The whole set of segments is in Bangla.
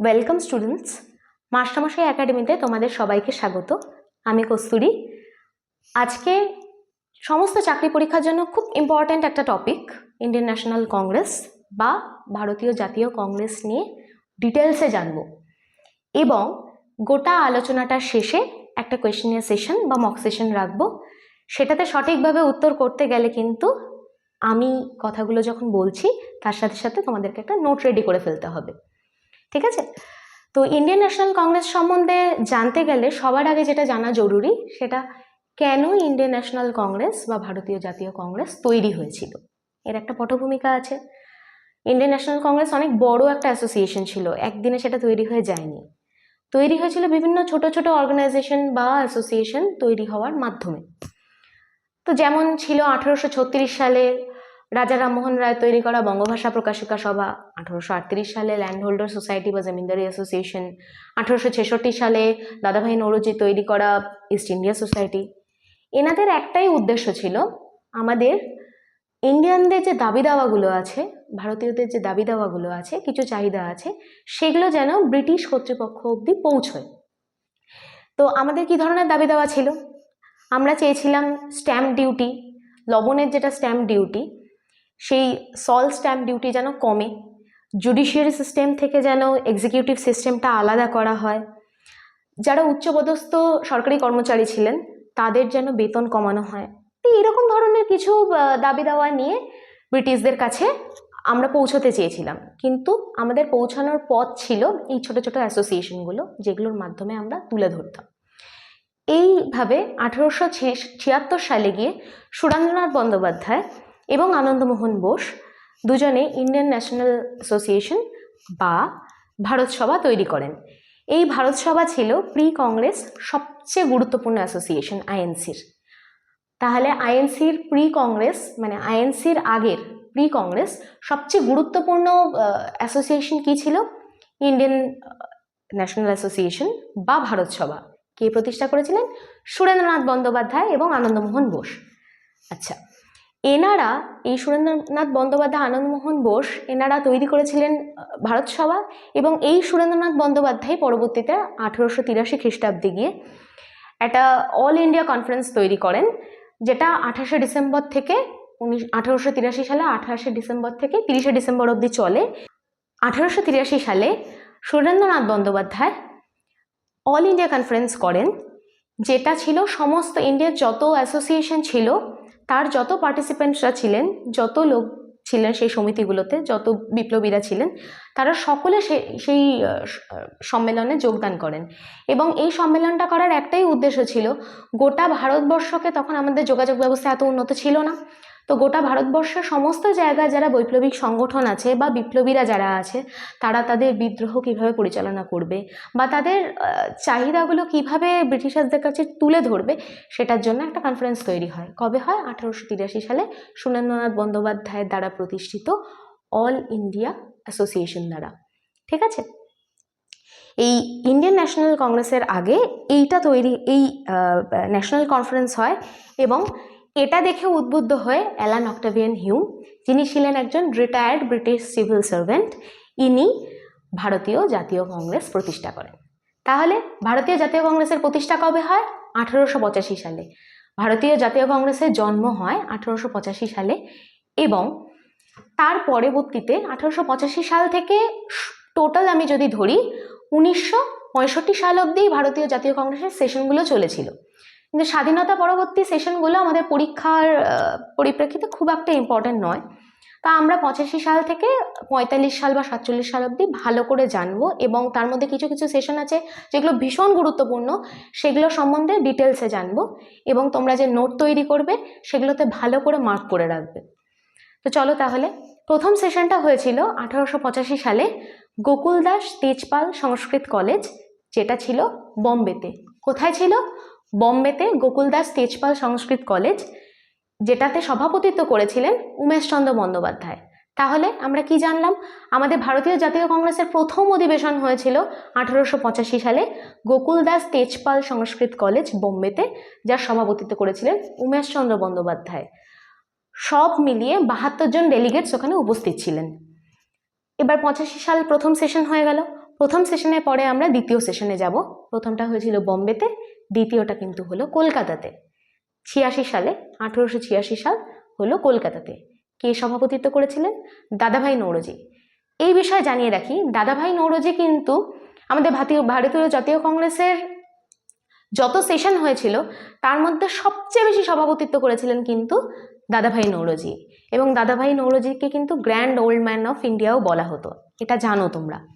ওয়েলকাম স্টুডেন্টস মাস্টারমশাই একাডেমিতে তোমাদের সবাইকে স্বাগত। আমি কস্তুরি। আজকে সমস্ত চাকরি পরীক্ষার জন্য খুব ইম্পর্ট্যান্ট একটা টপিক ইন্ডিয়ান ন্যাশনাল কংগ্রেস বা ভারতীয় জাতীয় কংগ্রেস নিয়ে ডিটেলসে জানব। এবং গোটা আলোচনাটার শেষে একটা কোয়েশ্চেনিয়ার সেশন বা মক সেশন রাখব। সেটাতে সঠিকভাবে উত্তর করতে গেলে কিন্তু আমি কথাগুলো যখন বলছি, তার সাথে সাথে তোমাদেরকে একটা নোট রেডি করে ফেলতে হবে। ঠিক আছে? তো ইন্ডিয়ান ন্যাশনাল কংগ্রেস সম্বন্ধে জানতে গেলে সবার আগে যেটা জানা জরুরি সেটা কেন ইন্ডিয়ান ন্যাশনাল কংগ্রেস বা ভারতীয় জাতীয় কংগ্রেস তৈরি হয়েছিল? এর একটা পটভূমিকা আছে। ইন্ডিয়ান ন্যাশনাল কংগ্রেস অনেক বড় একটা অ্যাসোসিয়েশন ছিল, একদিনে সেটা তৈরি হয়ে যায়নি। তৈরি হয়েছিল বিভিন্ন ছোট ছোট অর্গানাইজেশন বা অ্যাসোসিয়েশন তৈরি হওয়ার মাধ্যমে। তো যেমন ছিল আঠারোশো সালে রাজা রামমোহন রায় তৈরি করা বঙ্গভাষা প্রকাশিকা সভা আঠারোশো আটত্রিশ সালে ল্যান্ড হোল্ডার সোসাইটি বা জমিদারি অ্যাসোসিয়েশন আঠারোশো ছেষট্টি সালে দাদাভাই নৌরজি তৈরি করা ইস্ট ইন্ডিয়া সোসাইটি এনাদের একটাই উদ্দেশ্য ছিল আমাদের ইন্ডিয়ানদের যে দাবি দাওয়াগুলো আছে, ভারতীয়দের যে দাবি দাওয়াগুলো আছে, কিছু চাহিদা আছে, সেগুলো যেন ব্রিটিশ কর্তৃপক্ষ অবধি পৌঁছয়। তো আমাদের কি ধরনের দাবি দাওয়া ছিল? আমরা চেয়েছিলাম স্ট্যাম্প ডিউটি লবণের যেটা স্ট্যাম্প ডিউটি সেই সল স্ট্যাম্প ডিউটি যেন কমে। জুডিশিয়ারি সিস্টেম থেকে যেন এক্সিকিউটিভ সিস্টেমটা আলাদা করা হয়। যারা উচ্চপদস্থ সরকারি কর্মচারী ছিলেন, তাদের যেন বেতন কমানো হয়। তো এরকম ধরনের কিছু দাবি দাওয়া নিয়ে ব্রিটিশদের কাছে আমরা পৌঁছতে চেয়েছিলাম। কিন্তু আমাদের পৌঁছানোর পথ ছিল এই ছোট ছোট অ্যাসোসিয়েশনগুলো যেগুলোর মাধ্যমে আমরা তুলে ধরতাম। এইভাবে আঠেরোশো ছিয়াত্তর সালে গিয়ে সুরেন্দ্রনাথ বন্দ্যোপাধ্যায় এবং আনন্দমোহন বোস দুজনে ইন্ডিয়ান ন্যাশনাল অ্যাসোসিয়েশন বা ভারত সভা তৈরি করেন। এই ভারত সভা ছিল প্রি কংগ্রেস সবচেয়ে গুরুত্বপূর্ণ অ্যাসোসিয়েশন, আইএনসির। তাহলে আইএনসির প্রি কংগ্রেস মানে আইএনসির আগের প্রি কংগ্রেস সবচেয়ে গুরুত্বপূর্ণ অ্যাসোসিয়েশন কি ছিল? ইন্ডিয়ান ন্যাশনাল অ্যাসোসিয়েশন বা ভারত সভা। কে প্রতিষ্ঠা করেছিলেন? সুরেন্দ্রনাথ বন্দ্যোপাধ্যায় এবং আনন্দমোহন বোস। আচ্ছা এনারা, এই সুরেন্দ্রনাথ বন্দ্যোপাধ্যায় আনন্দমোহন বোস, এনারা তৈরি করেছিলেন ভারত সভা এবং এই সুরেন্দ্রনাথ বন্দ্যোপাধ্যায় পরবর্তীতে আঠেরোশো তিরাশি খ্রিস্টাব্দে গিয়ে একটা অল ইন্ডিয়া কনফারেন্স তৈরি করেন, যেটা আঠাশে ডিসেম্বর থেকে উনিশ, আঠারোশো তিরাশি সালে, আঠাশে ডিসেম্বর থেকে তিরিশে ডিসেম্বর অবধি চলে। আঠারোশো তিরাশি সালে Surendranath Bandyopadhyay all India conference করেন যেটা ছিল সমস্ত ইন্ডিয়ার যত অ্যাসোসিয়েশন ছিল, তার যত পার্টিসিপেন্টসরা ছিলেন, যত লোক ছিলেন সেই সমিতিগুলোতে, যত বিপ্লবীরা ছিলেন, তারা সকলে সেই সম্মেলনে যোগদান করেন। এবং এই সম্মেলনটা করার একটাই উদ্দেশ্য ছিল, গোটা ভারতবর্ষকে তখন আমাদের যোগাযোগ ব্যবস্থা এত উন্নত ছিল না। তো গোটা ভারতবর্ষের সমস্ত জায়গায় যারা বৈপ্লবিক সংগঠন আছে বা বিপ্লবীরা যারা আছে, তারা তাদের বিদ্রোহ কীভাবে পরিচালনা করবে বা তাদের চাহিদাগুলো কীভাবে ব্রিটিশারদের কাছে তুলে ধরবে, সেটার জন্য একটা কনফারেন্স তৈরি হয়। কবে হয়? আঠারোশো তিরাশি সালে সুনেন্দ্রনাথ বন্দ্যোপাধ্যায়ের দ্বারা প্রতিষ্ঠিত অল ইন্ডিয়া অ্যাসোসিয়েশন দ্বারা। ঠিক আছে? এই ইন্ডিয়ান ন্যাশনাল কংগ্রেসের আগে এইটা তৈরি, এই ন্যাশনাল কনফারেন্স হয় এবং এটা দেখে উদ্বুদ্ধ হয়ে অ্যালান অক্টাভিয়ান হিউম যিনি ছিলেন একজন রিটায়ার্ড ব্রিটিশ সিভিল সার্ভেন্ট ইনি ভারতীয় জাতীয় কংগ্রেস প্রতিষ্ঠা করেন। তাহলে ভারতীয় জাতীয় কংগ্রেসের প্রতিষ্ঠা কবে হয়? আঠারোশো পঁচাশি সালে। ভারতীয় জাতীয় কংগ্রেসের জন্ম হয় আঠারোশো পঁচাশি সালে এবং তার পরবর্তীতে আঠারোশো পঁচাশি সাল থেকে টোটাল আমি যদি ধরি, উনিশশো পঁয়ষট্টি সাল অবধি ভারতীয় জাতীয় কংগ্রেসের সেশনগুলো চলেছিল। কিন্তু স্বাধীনতা পরবর্তী সেশনগুলো আমাদের পরীক্ষার পরিপ্রেক্ষিতে খুব একটা ইম্পর্ট্যান্ট নয়। তা আমরা পঁচাশি সাল থেকে পঁয়তাল্লিশ সাল বা সাতচল্লিশ সাল অবধি ভালো করে জানব এবং তার মধ্যে কিছু কিছু সেশন আছে যেগুলো ভীষণ গুরুত্বপূর্ণ, সেগুলো সম্বন্ধে ডিটেলসে জানব এবং তোমরা যে নোট তৈরি করবে সেগুলোতে ভালো করে মার্ক করে রাখবে। তো চলো তাহলে, প্রথম সেশনটা হয়েছিল আঠারোশো পঁচাশি সালে গোকুল দাস তেজপাল সংস্কৃত কলেজ, যেটা ছিল বম্বেতে। কোথায় ছিল? বম্বেতে গোকুল দাস তেজপাল সংস্কৃত কলেজ, যেটাতে সভাপতিত্ব করেছিলেন উমেশচন্দ্র বন্দ্যোপাধ্যায়। তাহলে আমরা কি জানলাম? আমাদের ভারতীয় জাতীয় কংগ্রেসের প্রথম অধিবেশন হয়েছিল আঠারোশো পঁচাশি সালে গোকুল দাস তেজপাল সংস্কৃত কলেজ বোম্বেতে, যার সভাপতিত্ব করেছিলেন উমেশচন্দ্র বন্দ্যোপাধ্যায়। সব মিলিয়ে বাহাত্তর জন ডেলিগেটস ওখানে উপস্থিত ছিলেন। এবার পঁচাশি সাল প্রথম সেশন হয়ে গেল। প্রথম সেশনের পরে আমরা দ্বিতীয় সেশনে যাব। প্রথমটা হয়েছিল বোম্বেতে দ্বিতীয়টা কিন্তু হলো কলকাতাতে। ছিয়াশি সালে, আঠেরোশো ছিয়াশি সাল হলো কলকাতাতে। কে সভাপতিত্ব করেছিলেন? দাদাভাই নৌরজি। এই বিষয়ে জানিয়ে রাখি, দাদাভাই নৌরজি কিন্তু আমাদের ভারতীয় জাতীয় কংগ্রেসের যত সেশন হয়েছিল, তার মধ্যে সবচেয়ে বেশি সভাপতিত্ব করেছিলেন কিন্তু দাদাভাই নৌরজি। এবং দাদাভাই নৌরজিকে কিন্তু গ্র্যান্ড ওল্ড ম্যান অফ ইন্ডিয়াও বলা হতো। এটা জানো তোমরা।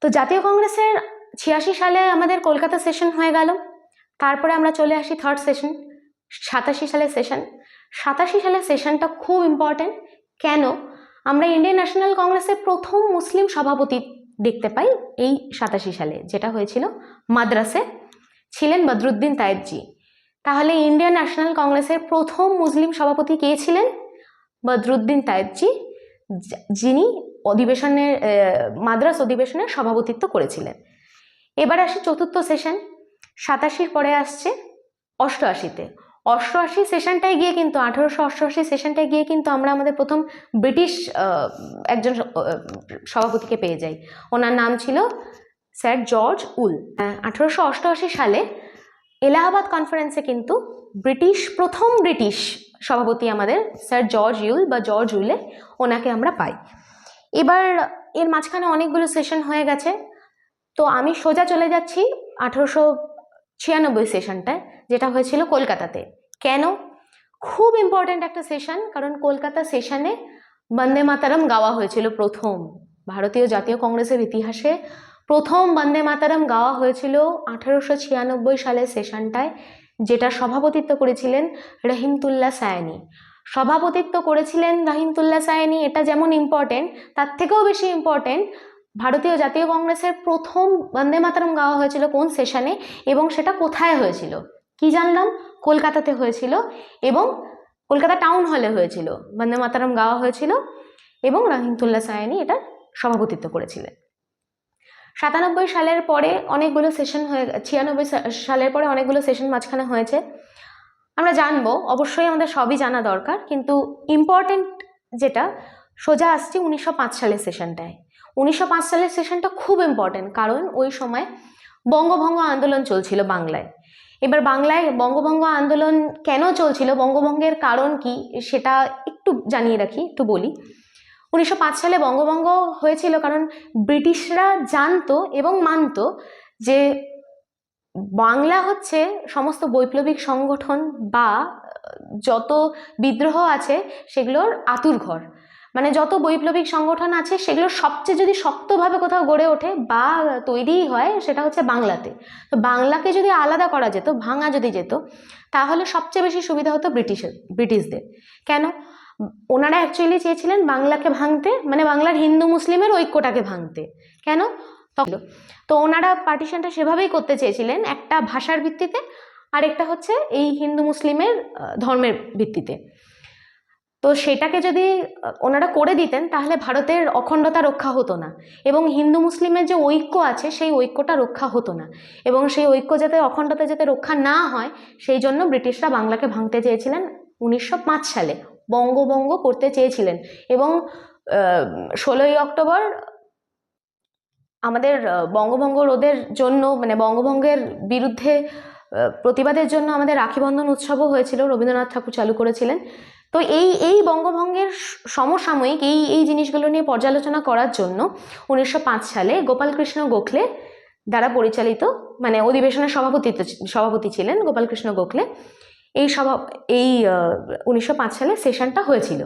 তো জাতীয় কংগ্রেসের ছিয়াশি সালে আমাদের কলকাতা সেশন হয়ে গেল। তারপরে আমরা চলে আসি থার্ড সেশন সাতাশি সালের সেশন সাতাশি সালের সেশনটা খুব ইম্পর্ট্যান্ট কেন? আমরা ইন্ডিয়ান ন্যাশনাল কংগ্রেসের প্রথম মুসলিম সভাপতি দেখতে পাই এই সাতাশি সালে, যেটা হয়েছিল মাদ্রাসে। ছিলেন বদরুদ্দিন তায়েবজি তাহলে ইন্ডিয়ান ন্যাশনাল কংগ্রেসের প্রথম মুসলিম সভাপতি কে ছিলেন? বদরুদ্দিন তায়েবজি যিনি অধিবেশনের মাদ্রাস অধিবেশনের সভাপতিত্ব করেছিলেন। এবার আসি চতুর্থ সেশন সাতাশির পরে আসছে অষ্টআশিতে। অষ্টআশি সেশনটায় গিয়ে কিন্তু, আঠারোশো অষ্টআশি সেশনটায় গিয়ে কিন্তু আমরা আমাদের প্রথম ব্রিটিশ একজন সভাপতিকে পেয়ে যাই। ওনার নাম ছিল স্যার জর্জ উল। আঠারোশো অষ্টআশি সালে এলাহাবাদ কনফারেন্সে কিন্তু ব্রিটিশ, প্রথম ব্রিটিশ সভাপতি আমাদের স্যার জর্জ ইউল বা জর্জ উলে ওনাকে আমরা পাই। এবার এর মাঝখানে অনেকগুলো সেশন হয়ে গেছে। তো আমি সোজা চলে যাচ্ছি আঠেরোশো ছিয়ানব্বই সেশনটায় যেটা হয়েছিল কলকাতাতে। কেন? খুব ইম্পর্ট্যান্ট একটা সেশন কারণ কলকাতা সেশনে বন্দে মাতারম গাওয়া হয়েছিল প্রথম। ভারতীয় জাতীয় কংগ্রেসের ইতিহাসে প্রথম বন্দে মাতারম গাওয়া হয়েছিল আঠারোশো ছিয়ানব্বই সালের সেশনটায় যেটা সভাপতিত্ব করেছিলেন রহিমতুল্লাহ সায়ানি। সভাপতিত্ব করেছিলেন রহিমতুল্লাহ সায়ানি, এটা যেমন ইম্পর্টেন্ট তার থেকেও বেশি ইম্পর্টেন্ট ভারতীয় জাতীয় কংগ্রেসের প্রথম বন্দে মাতারম গাওয়া হয়েছিল কোন সেশনে এবং সেটা কোথায় হয়েছিল? কি জানলাম? কলকাতাতে হয়েছিল এবং কলকাতা টাউন হলে হয়েছিল। বন্দে মাতারম গাওয়া হয়েছিল এবং রহিমতুল্লাহ সায়ানি এটা সভাপতিত্ব করেছিলেন। সাতানব্বই সালের পরে অনেকগুলো সেশন হয়ে, ছিয়ানব্বই সালের পরে অনেকগুলো সেশন মাঝখানে হয়েছে। আমরা জানব, অবশ্যই আমাদের সবই জানা দরকার, কিন্তু ইম্পর্টেন্ট যেটা, সোজা আসছি উনিশশো পাঁচ সালের সেশনটায়। উনিশশো পাঁচ সালের সেশনটা খুব ইম্পর্টেন্ট কারণ ওই সময় বঙ্গভঙ্গ আন্দোলন চলছিল বাংলায়। এবার বাংলায় বঙ্গভঙ্গ আন্দোলন কেন চলছিল, বঙ্গভঙ্গের কারণ কি, সেটা একটু জানিয়ে রাখি, একটু বলি। উনিশশো পাঁচ সালে বঙ্গভঙ্গ হয়েছিল কারণ ব্রিটিশরা জানতো এবং মানত যে বাংলা হচ্ছে সমস্ত বৈপ্লবিক সংগঠন বা যত বিদ্রোহ আছে সেগুলোর আতুর ঘর। মানে যত বৈপ্লবিক সংগঠন আছে সেগুলো সবচেয়ে যদি শক্তভাবে কোথাও গড়ে ওঠে বা তৈরি হয় সেটা হচ্ছে বাংলাতে। তো বাংলাকে যদি আলাদা করা যেত, ভাঙা যদি যেত, তাহলে সবচেয়ে বেশি সুবিধা হতো ব্রিটিশের ব্রিটিশদের। কেন? ওনারা অ্যাকচুয়ালি চেয়েছিলেন বাংলাকে ভাঙতে মানে বাংলার হিন্দু মুসলিমের ঐক্যটাকে ভাঙতে। কেন? তো ওনারা পার্টিশনটা সেভাবেই করতে চেয়েছিলেন একটা ভাষার ভিত্তিতে আরেকটা হচ্ছে এই হিন্দু মুসলিমের ধর্মের ভিত্তিতে। তো সেটাকে যদি ওনারা করে দিতেন, তাহলে ভারতের অখণ্ডতা রক্ষা হতো না। এবং হিন্দু মুসলিমের যে ঐক্য আছে, সেই ঐক্যটা রক্ষা হতো না। এবং সেই ঐক্য যাতে, অখণ্ডতা যাতে রক্ষা না হয়, সেই জন্য ব্রিটিশরা বাংলাকে ভাঙতে চেয়েছিলেন উনিশশো পাঁচ সালে। বঙ্গভঙ্গ করতে চেয়েছিলেন। এবং ষোলোই অক্টোবর আমাদের বঙ্গভঙ্গ রোধের জন্য মানে বঙ্গভঙ্গের বিরুদ্ধে প্রতিবাদের জন্য আমাদের রাখিবন্ধন উৎসবও হয়েছিল, রবীন্দ্রনাথ ঠাকুর চালু করেছিলেন। তো এই এই বঙ্গভঙ্গের সমসাময়িক এই এই জিনিসগুলো নিয়ে পর্যালোচনা করার জন্য উনিশশো পাঁচ সালে গোপালকৃষ্ণ গোখলে দ্বারা পরিচালিত মানে অধিবেশনের সভাপতিত্ব সভাপতি ছিলেন গোপালকৃষ্ণ গোখলে। এই সভা, এই উনিশশো পাঁচ সালে সেশনটা হয়েছিল।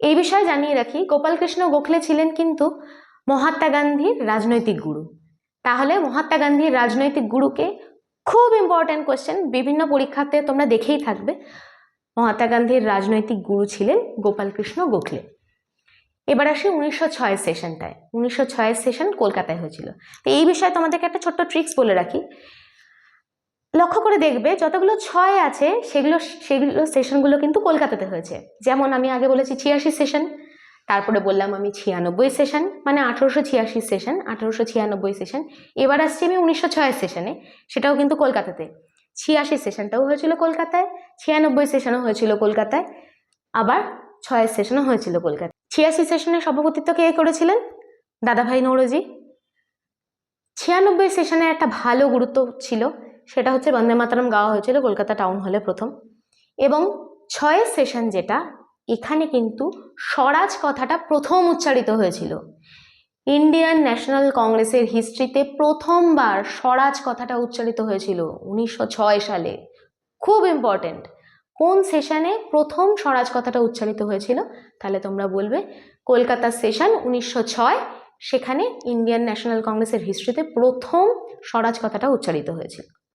এই বিষয়ে জানিয়ে রাখি, গোপালকৃষ্ণ গোখলে ছিলেন কিন্তু মহাত্মা গান্ধীর রাজনৈতিক গুরু। তাহলে মহাত্মা গান্ধীর রাজনৈতিক গুরুকে খুব ইম্পর্ট্যান্ট কোয়েশ্চেন বিভিন্ন পরীক্ষাতে তোমরা দেখেই থাকবে। মহাত্মা গান্ধীর রাজনৈতিক গুরু ছিলেন গোপালকৃষ্ণ গোখলে। এবার আসি উনিশশো ছয় সেশনটায় উনিশশো ছয়ের সেশন কলকাতায় হয়েছিল। তো এই বিষয়ে তোমাদেরকে একটা ছোট্ট ট্রিক্স বলে রাখি। লক্ষ্য করে দেখবে, যতগুলো ছয় আছে, সেগুলো সেগুলো সেশনগুলো কিন্তু কলকাতাতে হয়েছে। যেমন আমি আগে বলেছি ছিয়াশি সেশন তারপরে বললাম আমি ছিয়ানব্বই সেশন মানে আঠেরোশো ছিয়াশি সেশন আঠেরোশো ছিয়ানব্বই সেশন এবার আসছি আমি উনিশশো ছয়ের সেশনে সেটাও কিন্তু কলকাতাতে। ছিয়াশি সেশনটাও হয়েছিল কলকাতায়, ছিয়ানব্বই সেশনও হয়েছিল কলকাতায়, আবার ছয়ের সেশনও হয়েছিল কলকাতায়। ছিয়াশি সেশনের সভাপতিত্ব কে করেছিলেন? দাদাভাই নৌরজি। ছিয়ানব্বই সেশনের একটা ভালো গুরুত্ব ছিল, সেটা হচ্ছে বন্দে মাতরম গাওয়া হয়েছিল কলকাতা টাউন হলে প্রথম। এবং ছয়ের সেশন যেটা এখানে কিন্তু স্বরাজ কথাটা প্রথম উচ্চারিত হয়েছিল। ইন্ডিয়ান ন্যাশনাল কংগ্রেসের হিস্ট্রিতে প্রথমবার স্বরাজ কথাটা উচ্চারিত হয়েছিল উনিশশো ছয় সালে। খুব ইম্পর্টেন্ট কোন সেশনে প্রথম স্বরাজ কথাটা উচ্চারিত হয়েছিল? তাহলে তোমরা বলবে কলকাতার সেশন উনিশশো ছয়, সেখানে ইন্ডিয়ান ন্যাশনাল কংগ্রেসের হিস্ট্রিতে প্রথম স্বরাজ কথাটা উচ্চারিত হয়েছিল।